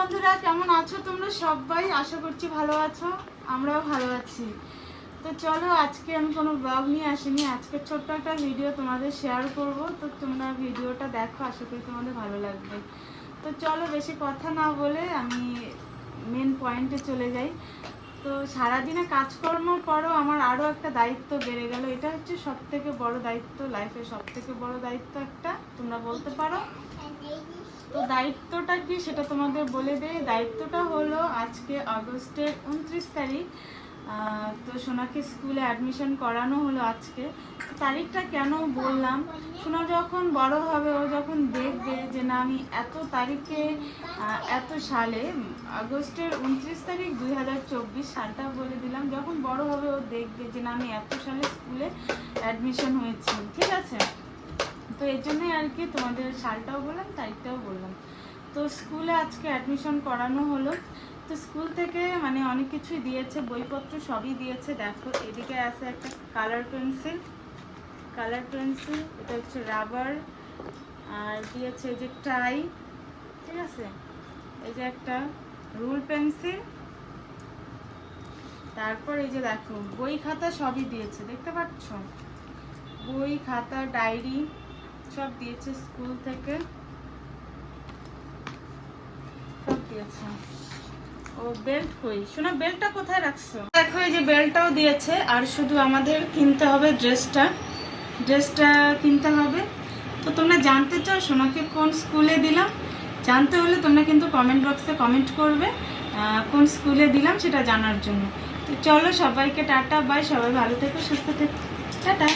বন্ধুরা, কেমন আছো তোমরা সবাই? আশা করছি ভালো আছো, আমরাও ভালো আছি। তো চলো, আজকে আমি কোনো ব্লগ নিয়ে আসিনি। আজকে ছোট্ট একটা ভিডিও তোমাদের শেয়ার করব। তো তোমরা ভিডিওটা দেখো, আশা করি তোমাদের ভালো লাগবে। তো চলো, বেশি কথা না বলে আমি মেন পয়েন্টে চলে যাই। তো সারাদিনে কাজকর্ম করো আমার আরও একটা দায়িত্ব বেড়ে গেল। এটা হচ্ছে সব থেকে বড় দায়িত্ব লাইফের সব থেকে বড় দায়িত্ব একটা, তোমরা বলতে পারো। তো দায়িত্বটা কি সেটা তোমাদের বলে দেয় দায়িত্বটা হলো আজকে আগস্টের উনত্রিশ তারিখ তো সোনাকে স্কুলে অ্যাডমিশন করানো হলো আজকে। তারিখটা কেন বললাম? সোনা যখন বড় হবে, ও যখন দেখবে যে না, আমি এত তারিখে এত সালে, আগস্টের উনত্রিশ তারিখ দুই হাজার চব্বিশ সালটা বলে দিলাম, যখন বড় হবে, ও দেখবে যে না, আমি এত সালে স্কুলে অ্যাডমিশন হয়েছি। ঠিক আছে? তো এর জন্যই আর কি তোমাদের সালটাও বললাম, তারিখটাও বললাম। তো স্কুলে আজকে অ্যাডমিশন করানো হলো। তো স্কুল থেকে মানে অনেক কিছুই দিয়েছে, বইপত্র সবই দিয়েছে। দেখো, এদিকে আছে একটা কালার পেন্সিল কালার পেন্সিল এটা হচ্ছে রাবার আর দিয়েছে এই যে টাই ঠিক আছে? এই যে একটা রুল পেন্সিল তারপর এই যে দেখো, বই খাতা সবই দিয়েছে, দেখতে পাচ্ছ? বই, খাতা ডায়েরি সব দিয়েছে স্কুল থেকে। সব দিয়েছে। ও বেল্ট কই? বেল্টটা কোথায় রাখছো? দেখো যে বেল্টটাও দিয়েছে, আর শুধু আমাদের কিনতে হবে ড্রেসটা। ড্রেসটা কিনতে হবে। তো তোমরা জানতে চাও কোন স্কুলে দিলাম? জানতে হলে তোমরা কিন্তু কমেন্ট বক্সে কমেন্ট করবে কোন স্কুলে দিলাম সেটা জানার জন্য। তো চলো সবাইকে টাটা বাই সবাই ভালো থেকো, সুস্থ থেকো। টাটা।